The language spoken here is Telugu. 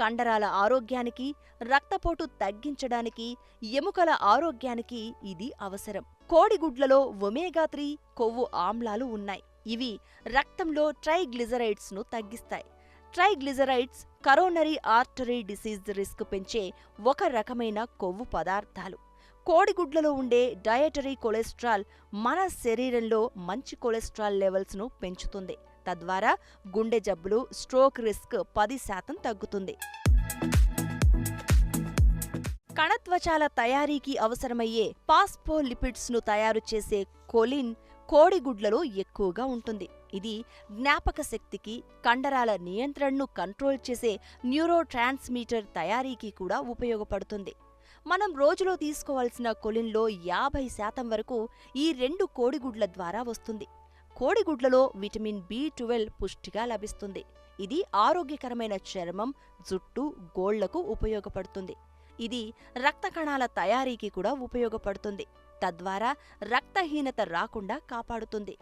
కండరాల ఆరోగ్యానికి రక్తపోటు తగ్గించడానికి ఎముకల ఆరోగ్యానికి ఇది అవసరం. కోడిగుడ్లలో ఒమేగా త్రీ కొవ్వు ఆమ్లాలు ఉన్నాయి. ఇవి రక్తంలో ట్రైగ్లిజరైడ్స్ను తగ్గిస్తాయి. Triglycerides coronary artery disease risk పెంచే ఒక రకమైన కొవ్వు పదార్థాలు. కోడిగుడ్లలో ఉండే డయటరీ కొలెస్ట్రాల్ మన శరీరంలో మంచి కొలెస్ట్రాల్ లెవెల్స్ను పెంచుతుంది. తద్వారా గుండె జబ్బులు స్ట్రోక్ రిస్క్ పది శాతం తగ్గుతుంది. కణత్వచాల తయారీకి అవసరమయ్యే పాస్పోలిపిడ్స్ను తయారు చేసే కొలిన్ కోడిగుడ్లలో ఎక్కువగా ఉంటుంది. ఇది జ్ఞాపక శక్తికి కండరాల నియంత్రణను కంట్రోల్ చేసే న్యూరో ట్రాన్స్మీటర్ తయారీకి కూడా ఉపయోగపడుతుంది. మనం రోజులో తీసుకోవాల్సిన కొలిన్లో యాభై శాతం వరకు ఈ రెండు కోడిగుడ్ల ద్వారా వస్తుంది. కోడిగుడ్లలో విటమిన్ బి ట్వెల్వ్ పుష్టిగా లభిస్తుంది. ఇది ఆరోగ్యకరమైన చర్మం జుట్టు గోళ్ళకు ఉపయోగపడుతుంది. ఇది రక్త కణాల తయారీకి కూడా ఉపయోగపడుతుంది. తద్వారా రక్తహీనత రాకుండా కాపాడుతుంది.